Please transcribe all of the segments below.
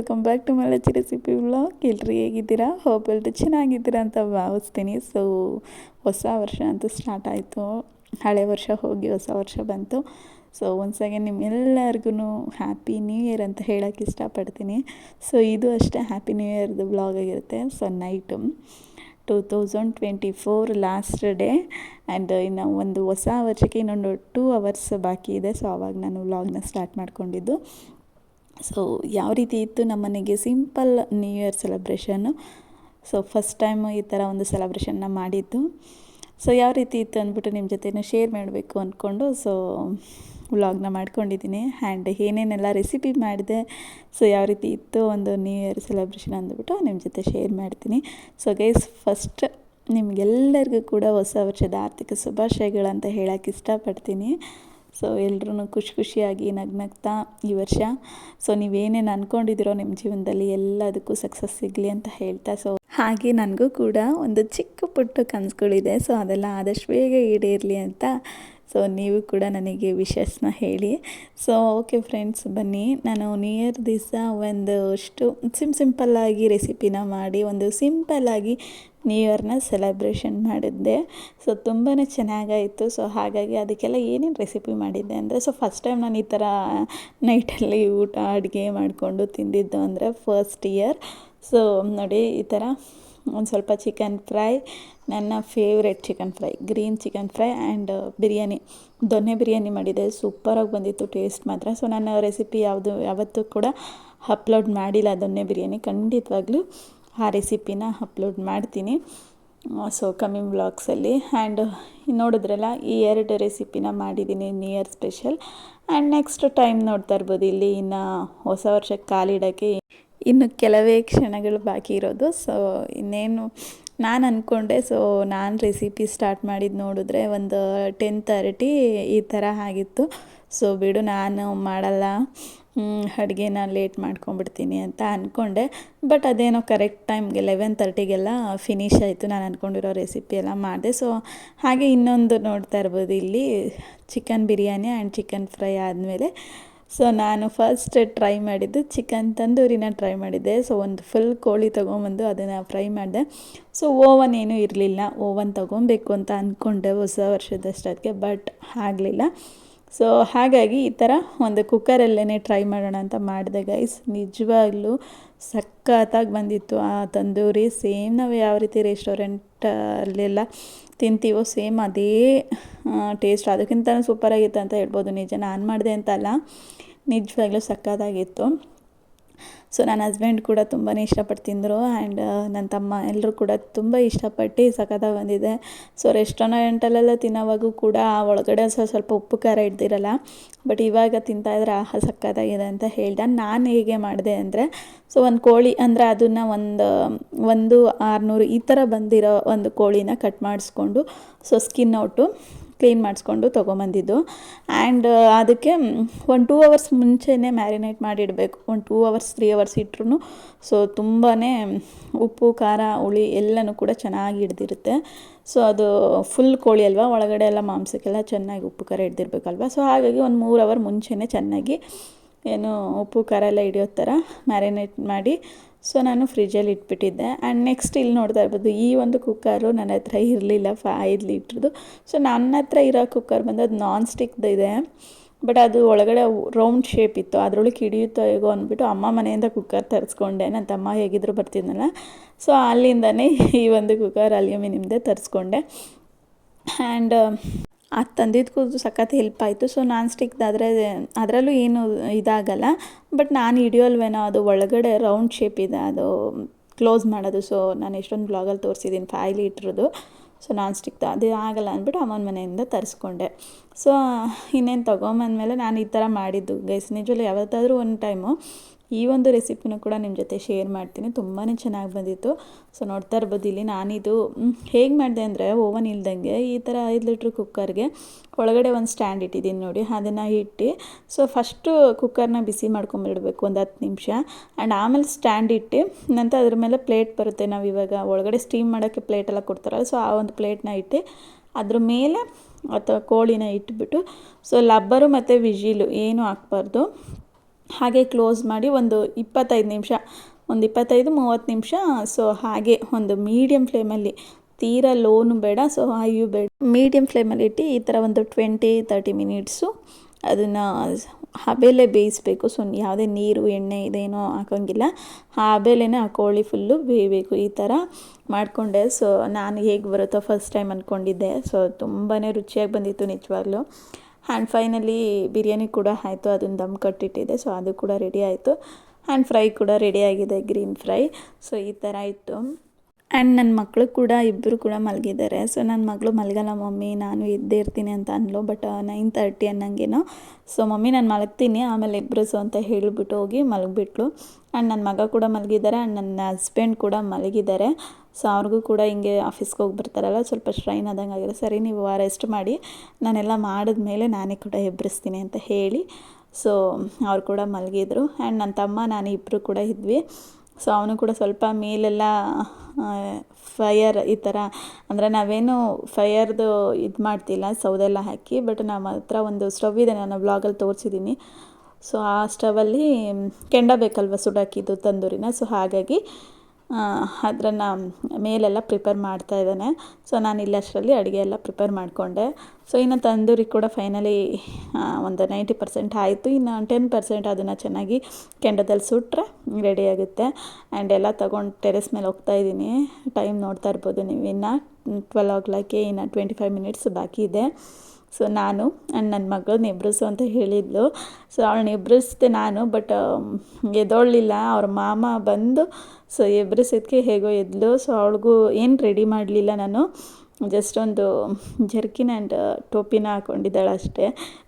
Welcome back to ಮಲಚಿ recipe vlog. ಎಲ್ಲರೂ ಹೇಗಿದ್ದೀರಾ? ಎಲ್ಲರೂ ಚೆನ್ನಾಗಿದ್ದೀರಾ ಅಂತ ಭಾವಿಸ್ತೀನಿ. ಸೊ ಹೊಸ ವರ್ಷ ಅಂತೂ ಸ್ಟಾರ್ಟ್ ಆಯಿತು. ಹಳೆ ವರ್ಷ ಹೋಗಿ ಹೊಸ ವರ್ಷ ಬಂತು. ಸೊ ಒಂದು ಅಗೇನ್ ನಿಮ್ಮೆಲ್ಲರಿಗೂ ಹ್ಯಾಪಿ ನ್ಯೂ ಇಯರ್ ಅಂತ ಹೇಳೋಕ್ಕೆ ಇಷ್ಟಪಡ್ತೀನಿ. ಸೊ ಇದು ಅಷ್ಟೇ ಹ್ಯಾಪಿ ನ್ಯೂ ಇಯರ್ದು ಬ್ಲಾಗ್ ಆಗಿರುತ್ತೆ. So night two thousand twenty four last day and ಇನ್ನು ಒಂದು ಹೊಸ ವರ್ಷಕ್ಕೆ ಇನ್ನೊಂದು ಟೂ ಅವರ್ಸ್ ಬಾಕಿ ಇದೆ. ಸೊ ಆವಾಗ ನಾನು ವ್ಲಾಗ್ನ ಸ್ಟಾರ್ಟ್ ಮಾಡ್ಕೊಂಡಿದ್ದು. ಸೊ ಯಾವ ರೀತಿ ಇತ್ತು ನಮ್ಮ ಮನೆಗೆ ಸಿಂಪಲ್ ನ್ಯೂ ಇಯರ್ ಸೆಲೆಬ್ರೇಷನ್ನು ಸೊ ಫಸ್ಟ್ ಟೈಮ್ ಈ ಥರ ಒಂದು ಸೆಲೆಬ್ರೇಷನ್ನ ಮಾಡಿದ್ದು. ಸೊ ಯಾವ ರೀತಿ ಇತ್ತು ಅಂದ್ಬಿಟ್ಟು ನಿಮ್ಮ ಜೊತೆನೂ ಶೇರ್ ಮಾಡಬೇಕು ಅಂದ್ಕೊಂಡು ಸೊ ವ್ಲಾಗ್ನ ಮಾಡ್ಕೊಂಡಿದ್ದೀನಿ. ಆ್ಯಂಡ್ ಏನೇನೆಲ್ಲ ರೆಸಿಪಿ ಮಾಡಿದೆ ಸೊ ಯಾವ ರೀತಿ ಇತ್ತು ಒಂದು ನ್ಯೂ ಇಯರ್ ಸೆಲೆಬ್ರೇಷನ್ ಅಂದ್ಬಿಟ್ಟು ನಿಮ್ಮ ಜೊತೆ ಶೇರ್ ಮಾಡ್ತೀನಿ. ಸೊ ಗೈಸ್ ಫಸ್ಟ್ ನಿಮಗೆಲ್ಲರಿಗೂ ಕೂಡ ಹೊಸ ವರ್ಷದ ಆರ್ಥಿಕ ಶುಭಾಶಯಗಳಂತ ಹೇಳೋಕ್ಕೆ ಇಷ್ಟಪಡ್ತೀನಿ. ಸೊ ಎಲ್ರೂ ಖುಷಿ ಖುಷಿಯಾಗಿ ನಗ್ನಗ್ತಾ ಈ ವರ್ಷ. ಸೊ ನೀವೇನೇನು ಅಂದ್ಕೊಂಡಿದ್ದೀರೋ ನಿಮ್ಮ ಜೀವನದಲ್ಲಿ ಎಲ್ಲದಕ್ಕೂ ಸಕ್ಸಸ್ ಸಿಗಲಿ ಅಂತ ಹೇಳ್ತಾ. ಸೊ ಹಾಗೆ ನನಗೂ ಕೂಡ ಒಂದು ಚಿಕ್ಕ ಪುಟ್ಟ ಕನಸುಗಳಿದೆ. ಸೊ ಅದೆಲ್ಲ ಆದಷ್ಟು ಬೇಗ ಈಡೇರಲಿ ಅಂತ. ಸೊ ನೀವು ಕೂಡ ನನಗೆ ವಿಶಸ್ನ ಹೇಳಿ. ಸೊ ಓಕೆ ಫ್ರೆಂಡ್ಸ್, ಬನ್ನಿ. ನಾನು ನಿಯರ್ ಒಂದು ಅಷ್ಟು ಸಿಮ್ ಸಿಂಪಲ್ಲಾಗಿ ರೆಸಿಪಿನ ಮಾಡಿ, ಒಂದು ಸಿಂಪಲ್ಲಾಗಿ ನ್ಯೂ ಇಯರ್ನ ಸೆಲೆಬ್ರೇಷನ್ ಮಾಡಿದ್ದೆ. ಸೊ ತುಂಬಾ ಚೆನ್ನಾಗಾಯಿತು. ಸೊ ಹಾಗಾಗಿ ಅದಕ್ಕೆಲ್ಲ ಏನೇನು ರೆಸಿಪಿ ಮಾಡಿದ್ದೆ ಅಂದರೆ ಸೊ ಫಸ್ಟ್ ಟೈಮ್ ನಾನು ಈ ಥರ ನೈಟಲ್ಲಿ ಊಟ, ಅಡುಗೆ ಮಾಡಿಕೊಂಡು ತಿಂದಿದ್ದು ಅಂದರೆ ಫಸ್ಟ್ ಇಯರ್ ಸೊ ನೋಡಿ ಈ ಥರ ಒಂದು ಸ್ವಲ್ಪ ಚಿಕನ್ ಫ್ರೈ ನನ್ನ favourite chicken fry green chicken fry and biryani ದೊನ್ನೆ ಬಿರಿಯಾನಿ ಮಾಡಿದೆ. ಸೂಪರಾಗಿ ಬಂದಿತ್ತು ಟೇಸ್ಟ್ ಮಾತ್ರ. ಸೊ ನನ್ನ ರೆಸಿಪಿ ಯಾವುದು, ಯಾವತ್ತೂ ಕೂಡ ಅಪ್ಲೋಡ್ ಮಾಡಿಲ್ಲ ದೊನ್ನೆ ಬಿರಿಯಾನಿ ಖಂಡಿತವಾಗ್ಲೂ ಆ ರೆಸಿಪಿನ ಅಪ್ಲೋಡ್ ಮಾಡ್ತೀನಿ. ಸೊ ಕಮ್ಮಿಂಗ್ ಬ್ಲಾಗ್ಸಲ್ಲಿ ಆ್ಯಂಡ್ ನೋಡಿದ್ರಲ್ಲ, ಈ ಎರಡು ರೆಸಿಪಿನ ಮಾಡಿದ್ದೀನಿ new year special and next time ನೋಡ್ತಾ ಇರ್ಬೋದು. ಇಲ್ಲಿ ಇನ್ನು ಹೊಸ ವರ್ಷಕ್ಕೆ ಕಾಲಿಡೋಕ್ಕೆ ಇನ್ನು ಕೆಲವೇ ಕ್ಷಣಗಳು ಬಾಕಿ ಇರೋದು. ಸೊ ಇನ್ನೇನು ನಾನು ಅಂದ್ಕೊಂಡೆ ಸೊ ನಾನು ರೆಸಿಪಿ ಸ್ಟಾರ್ಟ್ ಮಾಡಿದ್ದು ನೋಡಿದ್ರೆ ಒಂದು ಟೆನ್ ತರ್ಟಿ ಈ ಥರ ಆಗಿತ್ತು. ಸೊ ಬಿಡು, ನಾನು ಮಾಡಲ್ಲ. ಅಡುಗೆನ ಲೇಟ್ ಮಾಡ್ಕೊಂಬಿಡ್ತೀನಿ ಅಂತ ಅಂದ್ಕೊಂಡೆ ಬಟ್ ಅದೇನೋ ಕರೆಕ್ಟ್ ಟೈಮ್ಗೆ ಲೆವೆನ್ ತರ್ಟಿಗೆಲ್ಲ ಫಿನಿಶ್ ಆಯಿತು. ನಾನು ಅಂದ್ಕೊಂಡಿರೋ ರೆಸಿಪಿ ಎಲ್ಲ ಮಾಡಿದೆ. ಸೊ ಹಾಗೆ ಇನ್ನೊಂದು ನೋಡ್ತಾ ಇರ್ಬೋದು ಇಲ್ಲಿ chicken biryani and chicken fry ಆದಮೇಲೆ. ಸೊ ನಾನು ಫಸ್ಟ್ ಟ್ರೈ ಮಾಡಿದ್ದು ಚಿಕನ್ ತಂದೂರಿನ ಟ್ರೈ ಮಾಡಿದ್ದೆ. ಸೊ ಒಂದು ಫುಲ್ ಕೋಳಿ ತೊಗೊಂಬಂದು ಅದನ್ನು ಫ್ರೈ ಮಾಡಿದೆ. ಸೊ ಓವನ್ ಏನೂ ಇರಲಿಲ್ಲ. ಓವನ್ ತೊಗೊಬೇಕು ಅಂತ ಅಂದ್ಕೊಂಡೆ ಹೊಸ ವರ್ಷದಷ್ಟಕ್ಕೆ ಬಟ್ ಆಗಲಿಲ್ಲ. ಸೊ ಹಾಗಾಗಿ ಈ ಥರ ಒಂದು ಕುಕ್ಕರಲ್ಲೇ ಟ್ರೈ ಮಾಡೋಣ ಅಂತ ಮಾಡಿದೆ ಗೈಸ್ ನಿಜವಾಗ್ಲೂ ಸಖತ್ತಾಗಿ ಬಂದಿತ್ತು ಆ ತಂದೂರಿ. ಸೇಮ್ ನಾವು ಯಾವ ರೀತಿ ರೆಸ್ಟೋರೆಂಟಲ್ಲೆಲ್ಲ ತಿಂತೀವೋ ಸೇಮ್ ಅದೇ ಟೇಸ್ಟ್ ಅದಕ್ಕಿಂತ ಸೂಪರಾಗಿತ್ತು ಅಂತ ಹೇಳ್ಬೋದು. ನಿಜ, ನಾನು ಮಾಡಿದೆ ಅಂತಲ್ಲ ನಿಜವಾಗ್ಲೂ ಸಕ್ಕತ್ತಾಗಿತ್ತು ಸೊ ನನ್ನ ಹಸ್ಬೆಂಡ್ ಕೂಡ ತುಂಬಾ ಇಷ್ಟಪಟ್ಟು ತಿಂದರು ಆ್ಯಂಡ್ ನನ್ನ ತಮ್ಮ ಎಲ್ಲರೂ ಕೂಡ ತುಂಬ ಇಷ್ಟಪಟ್ಟು ಸಖತ್ತಾಗಿ ಬಂದಿದೆ. ಸೊ ರೆಸ್ಟೋರೆಂಟಲ್ಲೆಲ್ಲ ತಿನ್ನೋವಾಗೂ ಕೂಡ ಒಳಗಡೆ ಸ್ವಲ್ಪ ಸ್ವಲ್ಪ ಉಪ್ಪು ಖಾರ ಇಡ್ದಿರಲ್ಲ ಬಟ್ ಇವಾಗ ತಿಂತಾಯಿದ್ರೆ ಆಹಾ ಸಕ್ಕತ್ತಾಗಿದೆ ಅಂತ ಹೇಳ್ದೆ. ನಾನು ಹೇಗೆ ಮಾಡಿದೆ ಅಂದರೆ ಸೊ ಒಂದು ಕೋಳಿ ಅಂದರೆ ಅದನ್ನು ಒಂದು ಒಂದು ಆರುನೂರು ಈ ಥರ ಬಂದಿರೋ ಒಂದು ಕೋಳಿನ ಕಟ್ ಮಾಡಿಸ್ಕೊಂಡು ಸೊ ಸ್ಕಿನ್ ಔಟು ಕ್ಲೀನ್ ಮಾಡಿಸ್ಕೊಂಡು ತೊಗೊಂಬಂದಿದ್ದು. ಆ್ಯಂಡ್ ಅದಕ್ಕೆ ಒಂದು ಟೂ ಅವರ್ಸ್ ಮುಂಚೆನೇ ಮ್ಯಾರಿನೇಟ್ ಮಾಡಿಡಬೇಕು. ಒಂದು ಟೂ ಅವರ್ಸ್ ತ್ರೀ ಅವರ್ಸ್ ಇಟ್ರು ಸೊ ತುಂಬಾ ಉಪ್ಪು, ಖಾರ, ಹುಳಿ ಎಲ್ಲನೂ ಕೂಡ ಚೆನ್ನಾಗಿ ಹಿಡ್ದಿರುತ್ತೆ. ಸೊ ಅದು ಫುಲ್ ಕೋಳಿ ಅಲ್ವಾ? ಒಳಗಡೆ ಎಲ್ಲ ಮಾಂಸಕ್ಕೆಲ್ಲ ಚೆನ್ನಾಗಿ ಉಪ್ಪು, ಖಾರ ಹಿಡ್ದಿರ್ಬೇಕಲ್ವ? ಸೊ ಹಾಗಾಗಿ ಒಂದು ಮೂರು ಅವರ್ ಮುಂಚೆನೇ ಚೆನ್ನಾಗಿ, ಏನು ಉಪ್ಪು, ಖಾರ ಎಲ್ಲ ಹಿಡಿಯೋ ಥರ ಮ್ಯಾರಿನೇಟ್ ಮಾಡಿ ಸೊ ನಾನು ಫ್ರಿಜ್ಜಲ್ಲಿ ಇಟ್ಬಿಟ್ಟಿದ್ದೆ. ಆ್ಯಂಡ್ ನೆಕ್ಸ್ಟ್ ಇಲ್ಲಿ ನೋಡ್ತಾ ಇರ್ಬೋದು, ಈ ಒಂದು ಕುಕ್ಕರು ನನ್ನ ಹತ್ರ ಇರಲಿಲ್ಲ, ಫ ಐದು ಲೀಟ್ರದ್ದು ಸೊ ನನ್ನ ಹತ್ರ ಇರೋ ಕುಕ್ಕರ್ ಬಂದು ಅದು ನಾನ್ ಸ್ಟಿಕ್ದು ಇದೆ. ಬಟ್ ಅದು ಒಳಗಡೆ ರೌಂಡ್ ಶೇಪ್ ಇತ್ತು. ಅದರೊಳಗೆ ಹಿಡಿಯುತ್ತೋ ಹೇಗೋ ಅಂದ್ಬಿಟ್ಟು ಅಮ್ಮ ಮನೆಯಿಂದ ಕುಕ್ಕರ್ ತರಿಸ್ಕೊಂಡೆ. ನನ್ನ ತಮ್ಮ ಹೇಗಿದ್ರು ಬರ್ತಿದ್ನಲ್ಲ. ಸೊ ಅಲ್ಲಿಂದನೇ ಈ ಒಂದು ಕುಕ್ಕರ್ ಅಲ್ಯೂಮಿನಿಯಮ್ದೇ ತರಿಸ್ಕೊಂಡೆ. ಆ್ಯಂಡ್ ಅದು ತಂದಿದ್ದಕ್ಕೂ ಸಖತ್ ಹೆಲ್ಪ್ ಆಯಿತು. ಸೊ ನಾನ್ ಸ್ಟಿಕ್ದಾದರೆ ಅದರಲ್ಲೂ ಏನು ಇದಾಗಲ್ಲ. ಬಟ್ ನಾನು ಹಿಡಿಯೋಲ್ವೇನೋ ಅದು ಒಳಗಡೆ ರೌಂಡ್ ಶೇಪ್ ಇದೆ, ಅದು ಕ್ಲೋಸ್ ಮಾಡೋದು. ಸೊ ನಾನು ಎಷ್ಟೊಂದು ಬ್ಲಾಗಲ್ಲಿ ತೋರಿಸಿದ್ದೀನಿ ಫೈವ್ ಲೀಟ್ರದ್ದು ಸೊ ನಾನ್ ಸ್ಟಿಕ್ದು ಅದು ಆಗಲ್ಲ ಅಂದ್ಬಿಟ್ಟು ಅಮ್ಮನ ಮನೆಯಿಂದ ತರಿಸ್ಕೊಂಡೆ. ಸೊ ಇನ್ನೇನು ತೊಗೊಂಬಂದಮೇಲೆ ನಾನು ಈ ಥರ ಮಾಡಿದ್ದು. ಗೈಸ್ ನಿಜವಲ್ಲಿ ಯಾವತ್ತಾದರೂ ಒಂದು ಟೈಮು ಈ ಒಂದು ರೆಸಿಪಿನೂ ಕೂಡ ನಿಮ್ಮ ಜೊತೆ ಶೇರ್ ಮಾಡ್ತೀನಿ. ತುಂಬಾ ಚೆನ್ನಾಗಿ ಬಂದಿತ್ತು. ಸೊ ನೋಡ್ತಾ ಇರ್ಬೋದು ಇಲ್ಲಿ ನಾನಿದು ಹೇಗೆ ಮಾಡಿದೆ ಅಂದರೆ ಓವನ್ ಇಲ್ದಂಗೆ ಈ ಥರ ಐದು ಲೀಟ್ರ್ ಕುಕ್ಕರ್ಗೆ ಒಳಗಡೆ ಒಂದು ಸ್ಟ್ಯಾಂಡ್ ಇಟ್ಟಿದ್ದೀನಿ ನೋಡಿ. ಅದನ್ನು ಇಟ್ಟು ಸೊ ಫಸ್ಟು ಕುಕ್ಕರ್ನ ಬಿಸಿ ಮಾಡ್ಕೊಂಬಿಡಬೇಕು ಒಂದು ಹತ್ತು ನಿಮಿಷ. ಆ್ಯಂಡ್ ಆಮೇಲೆ ಸ್ಟ್ಯಾಂಡ್ ಇಟ್ಟು, ನಂತರ ಅದ್ರ ಮೇಲೆ ಪ್ಲೇಟ್ ಬರುತ್ತೆ. ನಾವು ಇವಾಗ ಒಳಗಡೆ ಸ್ಟೀಮ್ ಮಾಡೋಕ್ಕೆ ಪ್ಲೇಟೆಲ್ಲ ಕೊಡ್ತಾರಲ್ಲ ಸೊ ಆ ಒಂದು ಪ್ಲೇಟ್ನ ಇಟ್ಟು, ಅದ್ರ ಮೇಲೆ ಅಥವಾ ಕೋಳಿನ ಇಟ್ಬಿಟ್ಟು ಸೊ ಲಬ್ಬರು ಮತ್ತು ವಿಜಿಲು ಏನು ಹಾಕ್ಬಾರ್ದು. ಹಾಗೆ ಕ್ಲೋಸ್ ಮಾಡಿ ಒಂದು ಇಪ್ಪತ್ತೈದು ನಿಮಿಷ, ಒಂದು ಇಪ್ಪತ್ತೈದು ಮೂವತ್ತು ನಿಮಿಷ. ಸೊ ಹಾಗೆ ಒಂದು ಮೀಡಿಯಮ್ ಫ್ಲೇಮಲ್ಲಿ ತೀರಾ ಲೋನು ಬೇಡ ಸೊ ಹೈಯು ಬೇಡ. ಮೀಡಿಯಮ್ ಫ್ಲೇಮಲ್ಲಿ ಇಟ್ಟು ಈ ಥರ ಒಂದು ಟ್ವೆಂಟಿ ತರ್ಟಿ ಮಿನಿಟ್ಸು ಅದನ್ನು ಹಬೆಲೆ ಬೇಯಿಸಬೇಕು. ಸೊ ಯಾವುದೇ ನೀರು, ಎಣ್ಣೆ ಇದೇನೋ ಹಾಕೋಂಗಿಲ್ಲ. ಹಬೆಲೆನೆ ಆ ಕೋಳಿ ಫುಲ್ಲು ಬೇಯಬೇಕು ಈ ಥರ ಮಾಡಿಕೊಂಡೆ. ಸೊ ನಾನು ಹೇಗೆ ಬರುತ್ತೋ ಫಸ್ಟ್ ಟೈಮ್ ಅಂದ್ಕೊಂಡಿದ್ದೆ ಸೊ ತುಂಬಾ ರುಚಿಯಾಗಿ ಬಂದಿತ್ತು ನಿಜವಾಗ್ಲೂ. ಆ್ಯಂಡ್ ಫೈನಲಿ ಬಿರಿಯಾನಿ ಕೂಡ ಆಯಿತು, ಅದನ್ನು ದಮ್ ಕಟ್ಟಿಟ್ಟಿದೆ ಸೊ ಅದು ಕೂಡ ರೆಡಿ ಆಯಿತು. ಆ್ಯಂಡ್ ಫ್ರೈ ಕೂಡ ರೆಡಿ ಆಗಿದೆ ಗ್ರೀನ್ ಫ್ರೈ ಸೊ ಈ ಥರ ಇತ್ತು. ಆ್ಯಂಡ್ ನನ್ನ ಮಕ್ಕಳು ಕೂಡ ಇಬ್ಬರು ಕೂಡ ಮಲಗಿದ್ದಾರೆ. ಸೊ ನನ್ನ ಮಗಳು ಮಲಗಲ್ಲ ಮಮ್ಮಿ, ನಾನು ಇದ್ದೇ ಇರ್ತೀನಿ ಅಂತ ಅನ್ಲು ಬಟ್ ನೈನ್ ತರ್ಟಿ ಅನ್ನಂಗೇನೋ. ಸೊ ಮಮ್ಮಿ, ನಾನು ಮಲಗ್ತೀನಿ. ಆಮೇಲೆ ಇಬ್ಬರು ಅಂತ ಹೇಳಿಬಿಟ್ಟು ಹೋಗಿ ಮಲಗಿಬಿಟ್ಲು. ಆ್ಯಂಡ್ ನನ್ನ ಮಗ ಕೂಡ ಮಲಗಿದ್ದಾರೆ. ಆ್ಯಂಡ್ ನನ್ನ ಹಸ್ಬೆಂಡ್ ಕೂಡ ಮಲಗಿದ್ದಾರೆ. ಸೊ ಅವ್ರಿಗೂ ಕೂಡ ಹಿಂಗೆ ಆಫೀಸ್ಗೆ ಹೋಗಿ ಬರ್ತಾರಲ್ಲ ಸ್ವಲ್ಪ ಸ್ಟ್ರೈನ್ ಆದಂಗೆ ಆಗಿದೆ ಸರಿ ನೀವು ರೆಸ್ಟ್ ಮಾಡಿ. ನಾನೆಲ್ಲ ಮಾಡಿದ್ಮೇಲೆ ನಾನೇ ಕೂಡ ಎಬ್ಬರಿಸ್ತೀನಿ ಅಂತ ಹೇಳಿ. ಸೊ ಅವ್ರು ಕೂಡ ಮಲಗಿದ್ರು. ಆ್ಯಂಡ್ ನನ್ನ ತಮ್ಮ, ನಾನು ಇಬ್ಬರು ಕೂಡ ಇದ್ವಿ. ಸೊ ಅವನು ಕೂಡ ಸ್ವಲ್ಪ ಮೇಲೆಲ್ಲ ಫೈಯರ್ ಈ ಥರ ಅಂದರೆ ನಾವೇನು ಫೈಯರ್ದು ಇದು ಮಾಡ್ತಿಲ್ಲ, ಸೌದೆಲ್ಲ ಹಾಕಿ ಬಟ್ ನಮ್ಮ ಹತ್ರ ಒಂದು ಸ್ಟವ್ ಇದೆ, ನಾನು ಬ್ಲಾಗಲ್ಲಿ ತೋರಿಸಿದ್ದೀನಿ ಸೊ ಆ ಸ್ಟವಲ್ಲಿ ಕೆಂಡ ಬೇಕಲ್ವ ಸುಡಾಕಿದ್ದು ತಂದೂರಿನ? ಸೊ ಹಾಗಾಗಿ ಅದನ್ನು ಮೇಲೆಲ್ಲ ಪ್ರಿಪೇರ್ ಮಾಡ್ತಾ ಇದ್ದಾನೆ. ಸೊ ನಾನು ಇಲ್ಲಿ ಅಷ್ಟರಲ್ಲಿ ಅಡುಗೆ ಎಲ್ಲ ಪ್ರಿಪೇರ್ ಮಾಡಿಕೊಂಡೆ. ಸೊ ಇನ್ನು ತಂದೂರಿ ಕೂಡ ಫೈನಲಿ ಒಂದು ನೈಂಟಿ ಪರ್ಸೆಂಟ್ ಆಯಿತು. ಇನ್ನು ಟೆನ್ ಪರ್ಸೆಂಟ್ ಅದನ್ನು ಚೆನ್ನಾಗಿ ಕೆಂಡದಲ್ಲಿ ಸುಟ್ಟರೆ ರೆಡಿ ಆಗುತ್ತೆ. ಆ್ಯಂಡ್ ಎಲ್ಲ ತೊಗೊಂಡು ಟೆರೆಸ್ ಮೇಲೆ ಹೋಗ್ತಾ ಇದ್ದೀನಿ. ಟೈಮ್ ನೋಡ್ತಾ ಇರ್ಬೋದು ನೀವು. ಇನ್ನು ಟ್ವೆಲ್ ಓ ಕ್ಲಾಕ್ಗೆ ಇನ್ನು ಟ್ವೆಂಟಿ ಫೈವ್ ಮಿನಿಟ್ಸ್ ಬಾಕಿ ಇದೆ. ಸೊ ನಾನು ಆ್ಯಂಡ್ ನನ್ನ ಮಗಳನ್ನ ನಿಬ್ರಿಸು ಅಂತ ಹೇಳಿದ್ಲು. ಸೊ ಅವಳನ್ನ ಎಬ್ರಿಸ್ದೆ ನಾನು ಬಟ್ ಎದ್ದೊಳ್ಳಿಲ್ಲ ಅವ್ರ ಮಾಮ ಬಂದು ಸೊ ಎಬ್ರಿಸಿದ್ಕೆ ಹೇಗೋ ಎದ್ಲು. ಸೊ ಅವಳಿಗೂ ಏನು ರೆಡಿ ಮಾಡಲಿಲ್ಲ ನಾನು. ಜಸ್ಟ್ ಒಂದು ಜರ್ಕಿನ್ ಆ್ಯಂಡ್ ಟೋಪಿನ ಹಾಕ್ಕೊಂಡಿದ್ದಾಳೆ ಅಷ್ಟೇ.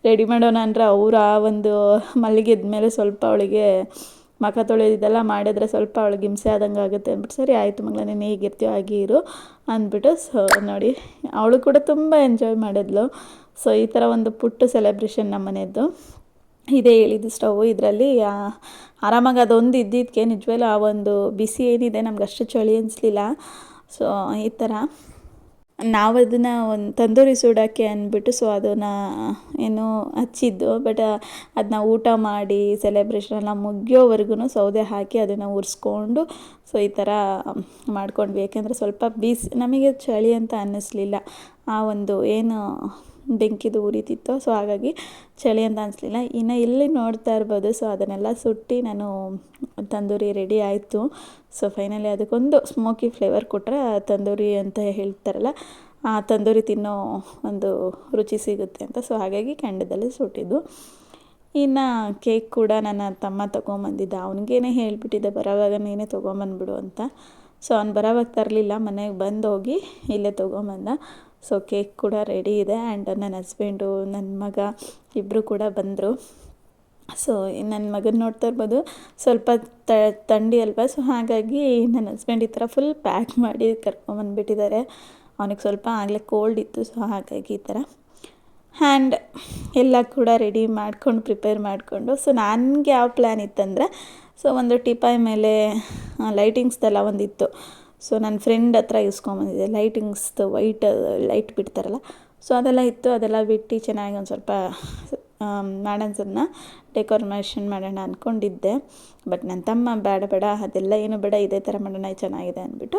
ರೆಡಿ ಮಾಡೋಣ ಅಂದರೆ ಅವರು ಆ ಒಂದು ಮಲ್ಲಿಗೆದ ಮೇಲೆ ಸ್ವಲ್ಪ ಅವಳಿಗೆ ಮಖ ತೊಳೆದಿದ್ದೆಲ್ಲ ಮಾಡಿದ್ರೆ ಸ್ವಲ್ಪ ಅವಳಿಗೆ ಹಿಂಸೆ ಆದಂಗೆ ಆಗುತ್ತೆ ಅಂದ್ಬಿಟ್ಟು, ಸರಿ, ಆಯಿತು ಮಗಳ, ನೀನು ಹೇಗಿರ್ತೀಯೋ, ಹಾಗೆ ಇರು, ಅಂದ್ಬಿಟ್ಟು ಸೊ ನೋಡಿ, ಅವಳು ಕೂಡ ತುಂಬ ಎಂಜಾಯ್ ಮಾಡಿದ್ಲು. ಸೊ ಈ ಥರ ಒಂದು ಪುಟ್ಟ ಸೆಲೆಬ್ರೇಷನ್ ನಮ್ಮ ಮನೆಯದ್ದು ಇದೇ ಹೇಳಿದ್ದು ಸ್ಟವ್ ಇದರಲ್ಲಿ. ಆರಾಮಾಗಿ ಅದೊಂದು ಇದ್ದಿದ್ದಕ್ಕೆ ನಿಜವಾಗ್ಲೂ ಆ ಒಂದು ಬಿಸಿ ಏನಿದೆ ನಮ್ಗೆ ಅಷ್ಟು ಚಳಿ ಅನಿಸ್ಲಿಲ್ಲ. ಸೊ ಈ ಥರ. ನಾವು ಅದನ್ನು ಒಂದು ತಂದೂರಿ ಸುಡೋಕ್ಕೆ ಅಂದ್ಬಿಟ್ಟು ಸೊ ಅದನ್ನು ಏನು ಹಚ್ಚಿದ್ದು. ಬಟ್ ಅದನ್ನ ಊಟ ಮಾಡಿ ಸೆಲೆಬ್ರೇಷನ್ ಎಲ್ಲ ಮುಗಿಯೋವರೆಗೂ ಸೌದೆ ಹಾಕಿ ಅದನ್ನು ಉರಿಸ್ಕೊಂಡು ಸೊ ಈ ಥರ ಮಾಡ್ಕೊಂಡ್ವಿ. ಯಾಕೆಂದರೆ ಸ್ವಲ್ಪ ಬಿಸಿ, ನಮಗೆ ಚಳಿ ಅಂತ ಅನ್ನಿಸ್ಲಿಲ್ಲ. ಆ ಒಂದು ಏನು ಬೆಂಕಿದು ಉರಿತಿತ್ತು ಸೊ ಹಾಗಾಗಿ ಚಳಿ ಅಂತ ಅನಿಸ್ಲಿಲ್ಲ. ಇನ್ನು ಇಲ್ಲಿ ನೋಡ್ತಾ ಇರ್ಬೋದು ಸೊ ಅದನ್ನೆಲ್ಲ ಸುಟ್ಟು ನಾನು ತಂದೂರಿ ರೆಡಿ ಆಯಿತು. ಸೊ ಫೈನಲಿ ಅದಕ್ಕೊಂದು ಸ್ಮೋಕಿ ಫ್ಲೇವರ್ ಕೊಟ್ಟರೆ ತಂದೂರಿ ಅಂತ ಹೇಳ್ತಾರಲ್ಲ, ಆ ತಂದೂರಿ ತಿನ್ನೋ ಒಂದು ರುಚಿ ಸಿಗುತ್ತೆ ಅಂತ. ಸೊ ಹಾಗಾಗಿ ಕೆಂಡದಲ್ಲಿ ಸುಟ್ಟಿದ್ದು. ಇನ್ನು ಕೇಕ್ ಕೂಡ ನನ್ನ ತಮ್ಮ ತೊಗೊಂಬಂದಿದ್ದ. ಅವನಿಗೇನೆ ಹೇಳಿಬಿಟ್ಟಿದ್ದೆ, ಬರೋವಾಗ ನೀನೇ ತೊಗೊಂಬಂದ್ಬಿಡು ಅಂತ. ಸೊ ಅವ್ನು ಬರೋವಾಗ ತರಲಿಲ್ಲ, ಮನೆಗೆ ಬಂದು ಹೋಗಿ ಇಲ್ಲೇ ತೊಗೊಂಬಂದ. ಸೊ ಕೇಕ್ ಕೂಡ ರೆಡಿ ಇದೆ ಆ್ಯಂಡ್ ನನ್ನ ಹಸ್ಬೆಂಡು ನನ್ನ ಮಗ ಇಬ್ಬರು ಕೂಡ ಬಂದರು. ಸೊ ನನ್ನ ಮಗನ ನೋಡ್ತಾ ಇರ್ಬೋದು. ಸ್ವಲ್ಪ ತಂಡಿ ಅಲ್ವಾ? ಸೊ ಹಾಗಾಗಿ ನನ್ನ ಹಸ್ಬೆಂಡ್ ಈ ಥರ ಫುಲ್ ಪ್ಯಾಕ್ ಮಾಡಿ ಕರ್ಕೊಂಬಂದ್ಬಿಟ್ಟಿದ್ದಾರೆ ಅವನಿಗೆ ಸ್ವಲ್ಪ ಆಗಲೇ ಕೋಲ್ಡ್ ಇತ್ತು ಸೊ ಹಾಗಾಗಿ ಈ ಥರ. ಆ್ಯಂಡ್ ಎಲ್ಲ ಕೂಡ ರೆಡಿ ಮಾಡ್ಕೊಂಡು ಪ್ರಿಪೇರ್ ಮಾಡಿಕೊಂಡು. ಸೊ ನನಗೆ ಯಾವ ಪ್ಲ್ಯಾನ್ ಇತ್ತಂದರೆ ಸೊ ಒಂದು ಟಿಪಾಯ್ ಮೇಲೆ ಲೈಟಿಂಗ್ಸ್ದೆಲ್ಲ ಒಂದಿತ್ತು. ಸೊ ನನ್ನ ಫ್ರೆಂಡ್ ಹತ್ರ ಇಸ್ಕೊಂಬಂದಿದ್ದೆ ಲೈಟಿಂಗ್ಸ್ದು ವೈಟ್ ಲೈಟ್ ಬಿಡ್ತಾರಲ್ಲ. ಸೊ ಅದೆಲ್ಲ ಇತ್ತು. ಅದೆಲ್ಲ ಬಿಟ್ಟು ಚೆನ್ನಾಗಿ ಒಂದು ಸ್ವಲ್ಪ ಮಾಡೋದನ್ನ ಡೆಕೋರ್ಮೇಷನ್ ಮಾಡೋಣ ಅಂದ್ಕೊಂಡಿದ್ದೆ ಬಟ್ ನನ್ನ ತಮ್ಮ ಬೇಡ ಬೇಡ, ಅದೆಲ್ಲ ಏನು ಬೇಡ, ಇದೇ ಥರ ಮಾಡೋಣ ಚೆನ್ನಾಗಿದೆ ಅಂದ್ಬಿಟ್ಟು.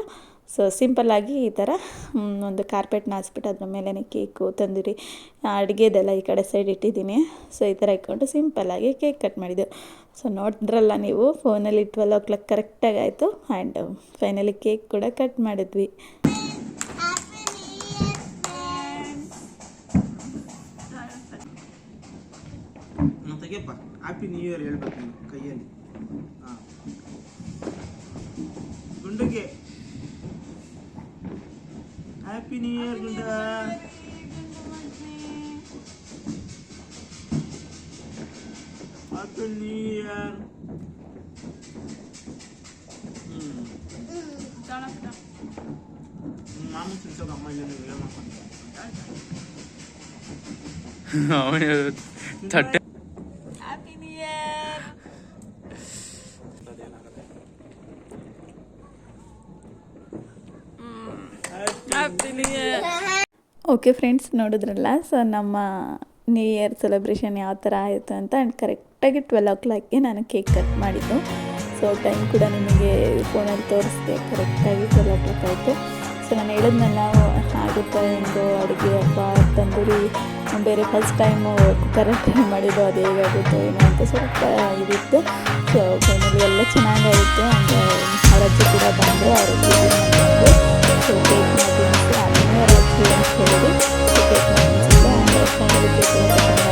ಸೊ ಸಿಂಪಲ್ಲಾಗಿ ಈ ಥರ ಒಂದು ಕಾರ್ಪೆಟ್ನ ಹಾಸ್ಬಿಟ್ಟು ಅದ್ರ ಮೇಲೇ ಕೇಕು ತಂದೂರಿ ಅಡುಗೆದೆಲ್ಲ ಈ ಕಡೆ ಸೈಡ್ ಇಟ್ಟಿದ್ದೀನಿ. ಸೊ ಈ ಥರ ಇಟ್ಕೊಂಡು ಸಿಂಪಲ್ಲಾಗಿ ಕೇಕ್ ಕಟ್ ಮಾಡಿದ್ದೆವು ಸೊ ನೋಡಿದ್ರಲ್ಲ ನೀವು ಫೋನಲ್ಲಿ ಟ್ವೆಲ್ ಓ ಕ್ಲಾಕ್ ಕರೆಕ್ಟಾಗಿ ಆಯಿತು ಆ್ಯಂಡ್ ಫೈನಲಿ ಕೇಕ್ ಕೂಡ ಕಟ್ ಮಾಡಿದ್ವಿ. ತೆಗಿಯಪ್ಪ ಹ್ಯಾಪಿ ನ್ಯೂ ಇಯರ್ ಹೇಳ್ಬೇಕು ನೀನು ಕೈಯಲ್ಲಿ. ಹಾಂ. ಗುಂಡುಗೆ. ಹ್ಯಾಪಿ ನ್ಯೂ ಇಯರ್ ಗುಂಡ. ಹ್ಯಾಪಿ ನ್ಯೂ ಇಯರ್ ಮಾಮೂಲು ತಿನ್ಸೋಕೆ ಅಮ್ಮ ಇಲ್ಲ ವಿಡಿಯೋ ಮಾಡ್ಕೊಂಡು ಅವನು ತಟ್ಟೆ happy new year okay friends ನೋಡಿದ್ರಲ್ಲ? ಸೊ ನಮ್ಮ ನ್ಯೂ ಇಯರ್ ಸೆಲೆಬ್ರೇಷನ್ ಯಾವ ಥರ ಆಯಿತು ಅಂತ ಆ್ಯಂಡ್ ಕರೆಕ್ಟಾಗಿ ಟ್ವೆಲ್ ಓ ಕ್ಲಾಕ್ಗೆ ನಾನು ಕೇಕ್ ಕಟ್ ಮಾಡಿದ್ದು. ಸೊ ಟೈಮ್ ಕೂಡ ನಿಮಗೆ ಫೋನಲ್ಲಿ ತೋರಿಸಿದೆ ಕರೆಕ್ಟಾಗಿ ಟ್ವೆಲ್ ಓ ಕ್ಲಾಕ್ ಆಯಿತು. ಸೊ ನಾನು ಹೇಳಿದ್ನಲ್ಲ ಆಗುತ್ತೆ ಹೆಂಗೋ ಅಡುಗೆ ಹಬ್ಬ, ತಂದೂರಿ, ಬೇರೆ ಫಸ್ಟ್ ಟೈಮು ಕರೆಕ್ಟಾಗಿ ಮಾಡಿದ್ದು, ಅದು ಹೇಗಾಗುತ್ತೋ ಏನೋ ಅಂತ ಸ್ವಲ್ಪ ಇದಿತ್ತು. ಸೊ ಫೈನಲಿ ಎಲ್ಲ ಚೆನ್ನಾಗಾಯಿತು ಆ್ಯಂಡ್ ಅವರ ಅಜ್ಜಿ ಕೂಡ ಬಂದರು, ಅವರು ಸೊ ಕೇಕ್ ಮಾಡಿ, ಆಮೇಲೆ ಅವ್ರ ಅಜ್ಜಿ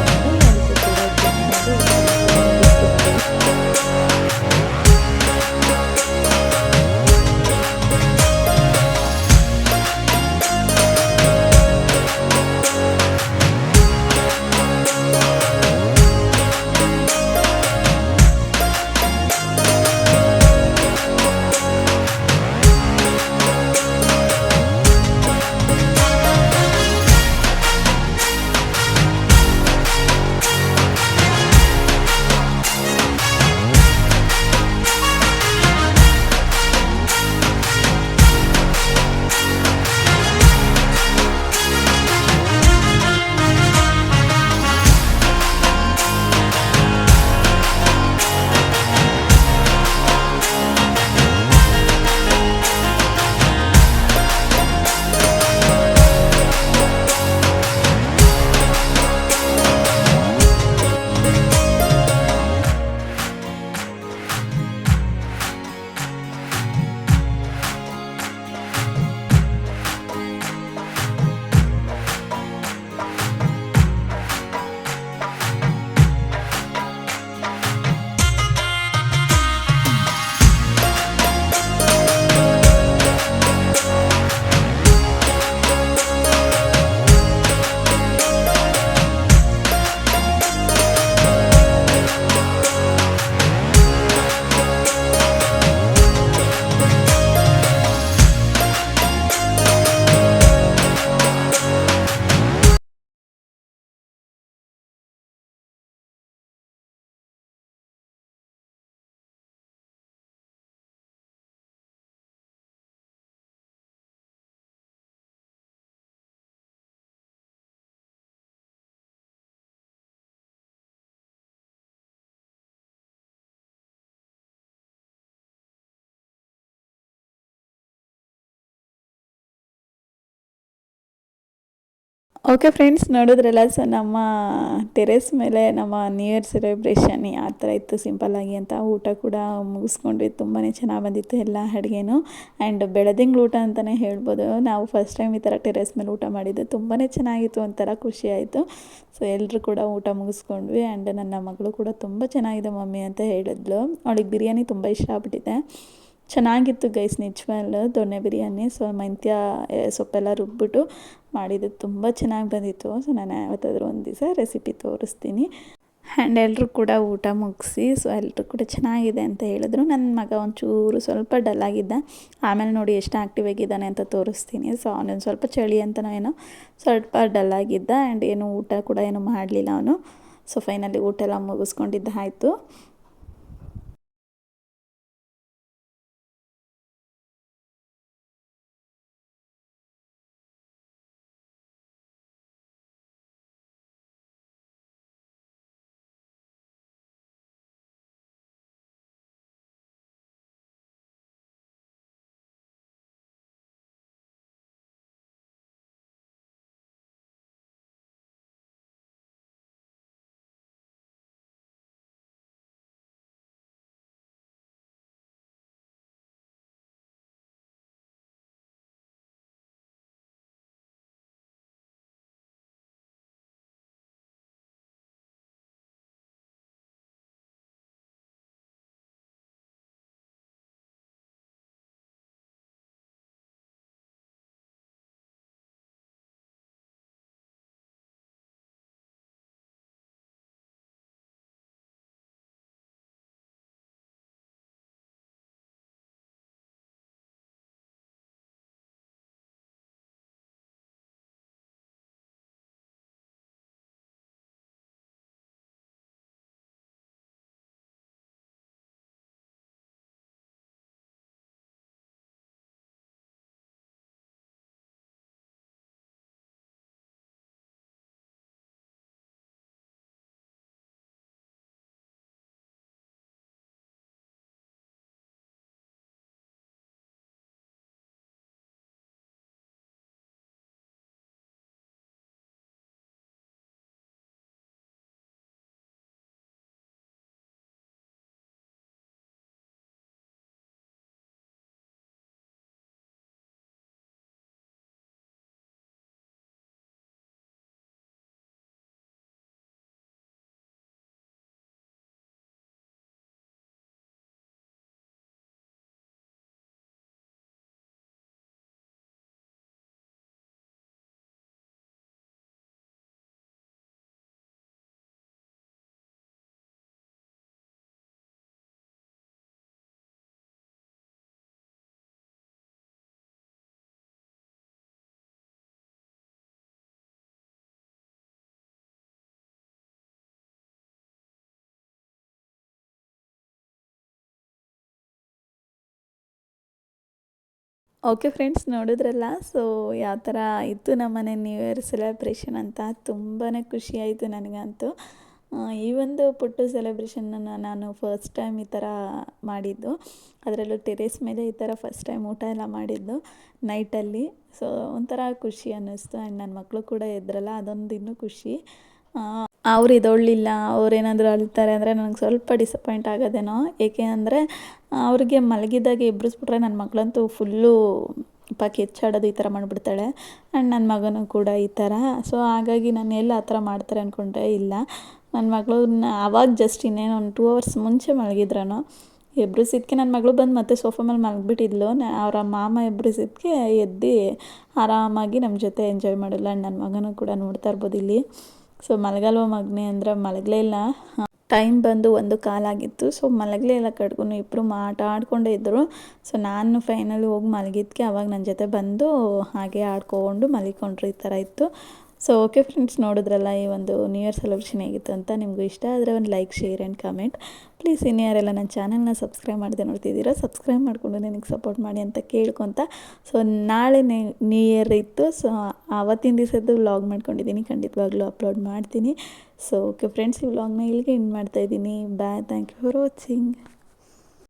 ಓಕೆ ಫ್ರೆಂಡ್ಸ್ ನೋಡಿದ್ರಲ್ಲ ಸೊ ನಮ್ಮ ಟೆರೆಸ್ ಮೇಲೆ ನಮ್ಮ ನ್ಯೂ ಇಯರ್ ಸೆಲೆಬ್ರೇಷನ್ ಯಾವ ಥರ ಇತ್ತು ಸಿಂಪಲ್ಲಾಗಿ ಅಂತ. ಊಟ ಕೂಡ ಮುಗಿಸ್ಕೊಂಡ್ವಿ ತುಂಬಾ ಚೆನ್ನಾಗಿ ಬಂದಿತ್ತು ಎಲ್ಲ ಅಡುಗೆನೂ. ಆ್ಯಂಡ್ ಬೆಳದಿಂಗ್ಳ ಊಟ ಅಂತಲೇ ಹೇಳ್ಬೋದು. ನಾವು ಫಸ್ಟ್ ಟೈಮ್ ಈ ಥರ ಟೆರೆಸ್ ಮೇಲೆ ಊಟ ಮಾಡಿದ್ದು ತುಂಬಾ ಚೆನ್ನಾಗಿತ್ತು ಒಂಥರ ಖುಷಿ ಆಯಿತು. ಸೊ ಎಲ್ಲರೂ ಕೂಡ ಊಟ ಮುಗಿಸ್ಕೊಂಡ್ವಿ ಆ್ಯಂಡ್ ನನ್ನ ಮಗಳು ಕೂಡ ತುಂಬ ಚೆನ್ನಾಗಿದೆ ಮಮ್ಮಿ ಅಂತ ಹೇಳಿದ್ಲು. ಅವಳಿಗೆ ಬಿರಿಯಾನಿ ತುಂಬ ಇಷ್ಟ ಆಗ್ಬಿಟ್ಟಿದೆ ಚೆನ್ನಾಗಿತ್ತು ಗೈಸ್ ನಿಜವಲ್ಲ ದೊಣ್ಣೆ ಬಿರಿಯಾನಿ. ಸೊ ಮೆಂತ್ಯ ಸೊಪ್ಪೆಲ್ಲ ರುಬ್ಬಿಟ್ಟು ಮಾಡಿದ್ದು ತುಂಬ ಚೆನ್ನಾಗಿ ಬಂದಿತ್ತು. ಸೊ ನಾನು ಯಾವತ್ತಾದರೂ ಒಂದು ದಿವಸ ರೆಸಿಪಿ ತೋರಿಸ್ತೀನಿ. ಆ್ಯಂಡ್ ಎಲ್ಲರೂ ಕೂಡ ಊಟ ಮುಗಿಸಿ ಸೊ ಎಲ್ಲರೂ ಕೂಡ ಚೆನ್ನಾಗಿದೆ ಅಂತ ಹೇಳಿದ್ರು. ನನ್ನ ಮಗ ಒಂಚೂರು ಸ್ವಲ್ಪ ಡಲ್ ಆಗಿದ್ದ. ಆಮೇಲೆ ನೋಡಿ ಎಷ್ಟು ಆ್ಯಕ್ಟಿವ್ ಆಗಿದ್ದಾನೆ ಅಂತ ತೋರಿಸ್ತೀನಿ. ಸೊ ಅವನೊಂದು ಸ್ವಲ್ಪ ಚಳಿ ಅಂತನೋ ಏನೋ, ಸ್ವಲ್ಪ ಡಲ್ ಆಗಿದ್ದ. ಆ್ಯಂಡ್ ಏನು ಊಟ ಕೂಡ ಏನು ಮಾಡಲಿಲ್ಲ ಅವನು. ಸೊ ಫೈನಲಿ ಊಟ ಎಲ್ಲ ಮುಗಿಸ್ಕೊಂಡಿದ್ದ ಆಯಿತು ಓಕೆ ಫ್ರೆಂಡ್ಸ್ ನೋಡಿದ್ರಲ್ಲ? ಸೊ ಯಾವ ಥರ ಇತ್ತು ನಮ್ಮನೆ ನ್ಯೂ ಇಯರ್ ಸೆಲೆಬ್ರೇಷನ್ ಅಂತ? ತುಂಬಾ ಖುಷಿಯಾಯಿತು ನನಗಂತೂ. ಈ ಒಂದು ಪುಟ್ಟ ಸೆಲೆಬ್ರೇಷನ್ನ ನಾನು ಫಸ್ಟ್ ಟೈಮ್ ಈ ಥರ ಮಾಡಿದ್ದು. ಅದರಲ್ಲೂ ಟೆರೇಸ್ ಮೇಲೆ ಈ ಥರ ಫಸ್ಟ್ ಟೈಮ್ ಊಟ ಎಲ್ಲ ಮಾಡಿದ್ದು ನೈಟಲ್ಲಿ ಸೊ ಒಂಥರ ಖುಷಿ ಅನ್ನಿಸ್ತು. ಆ್ಯಂಡ್ ನನ್ನ ಮಕ್ಕಳು ಕೂಡ ಇದ್ರಲ್ಲ, ಅದೊಂದು ಇನ್ನೂ ಖುಷಿ. ಅವ್ರು ಇದೊಳ್ಳಿಲ್ಲ ಅವ್ರೇನಾದರೂ ಅಳ್ತಾರೆ ಅಂದರೆ ನನಗೆ ಸ್ವಲ್ಪ ಡಿಸಪಾಯಿಂಟ್ ಆಗೋದೇನೋ. ಏಕೆ ಅಂದರೆ, ಅವ್ರಿಗೆ ಮಲಗಿದಾಗ ಎಬ್ಬಿಸ್ಬಿಟ್ರೆ ನನ್ನ ಮಗಳಂತೂ ಫುಲ್ಲು ಪಾಕಿ ಹೆಚ್ಚಾಡೋದು ಈ ಥರ ಮಾಡಿಬಿಡ್ತಾಳೆ. ಆ್ಯಂಡ್ ನನ್ನ ಮಗನೂ ಕೂಡ ಈ ಥರ ಸೊ ಹಾಗಾಗಿ ನಾನು ಎಲ್ಲ ಆ ಥರ ಮಾಡ್ತಾರೆ ಅಂದ್ಕೊಂಡ್ರೆ ಇಲ್ಲ. ನನ್ನ ಮಗಳು ಆವಾಗ ಜಸ್ಟ್ ಇನ್ನೇನು ಒಂದು ಟೂ ಅವರ್ಸ್ ಮುಂಚೆ ಮಲಗಿದ್ರನೋ. ಎಬ್ರಿಸಿದ್ಕೆ ನನ್ನ ಮಗಳು ಬಂದು ಮತ್ತೆ ಸೋಫಾ ಮೇಲೆ ಮಲಗಿಬಿಟ್ಟಿದ್ಲು. ಅವರ ಮಾಮ ಎಬ್ರಿಸಿದ್ಕೆ ಎದ್ದು ಆರಾಮಾಗಿ ನಮ್ಮ ಜೊತೆ ಎಂಜಾಯ್ ಮಾಡಿಲ್ಲ. ಆ್ಯಂಡ್ ನನ್ನ ಮಗನೂ ಕೂಡ ನೋಡ್ತಾ ಇರ್ಬೋದು ಇಲ್ಲಿ. ಸೊ ಮಲಗಲ್ವ ಮಗನೇ ಅಂದ್ರೆ ಮಲಗಲೇ ಇಲ್ಲ. ಟೈಮ್ ಬಂದು ಒಂದು ಕಾಲಾಗಿತ್ತು ಸೊ ಮಲಗಲೇ ಇಲ್ಲ ಕಡ್ಗೂ ಇಬ್ಬರು ಆಡ್ಕೊಂಡೇ ಇದ್ದರು ಸೊ ನಾನು ಫೈನಲಿ ಹೋಗಿ ಮಲಗಿದ್ಕೆ ಅವಾಗ ನನ್ನ ಜೊತೆ ಬಂದು ಹಾಗೆ ಆಡ್ಕೊಂಡು ಮಲಿಕೊಂಡ್ರು ಈ ಥರ ಇತ್ತು. ಸೊ ಓಕೆ ಫ್ರೆಂಡ್ಸ್ ನೋಡಿದ್ರಲ್ಲ ಈ ಒಂದು ನ್ಯೂ ಇಯರ್ ಸೆಲೆಬ್ರೇಷನ್ ಹೇಗಿತ್ತು ಅಂತ ನಿಮಗೂ ಇಷ್ಟ ಆದರೆ ಒಂದು like share and comment please ಇನ್ನು ಯಾರೆಲ್ಲ ನನ್ನ ಚಾನಲ್ನ ಸಬ್ಸ್ಕ್ರೈಬ್ ಮಾಡದೆ ನೋಡ್ತಿದ್ದೀರಾ ಸಬ್ಸ್ಕ್ರೈಬ್ ಮಾಡಿಕೊಂಡು ನನಗೆ ಸಪೋರ್ಟ್ ಮಾಡಿ ಅಂತ ಕೇಳ್ಕೊತ ಸೊ ನಾಳೆ ನ್ಯೂ ಇಯರ್ ಇತ್ತು. ಸೊ ಆವತ್ತಿನ ದಿವಸದ್ದು ವ್ಲಾಗ್ ಮಾಡ್ಕೊಂಡಿದ್ದೀನಿ. ಖಂಡಿತವಾಗ್ಲೂ ಅಪ್ಲೋಡ್ ಮಾಡ್ತೀನಿ. ಸೊ ಓಕೆ ಫ್ರೆಂಡ್ಸ್ ಈ ವ್ಲಾಗ್ನ ಇಲ್ಲಿಗೆ ಎಂಡ್ ಮಾಡ್ತಾಯಿದ್ದೀನಿ bye thank you for watching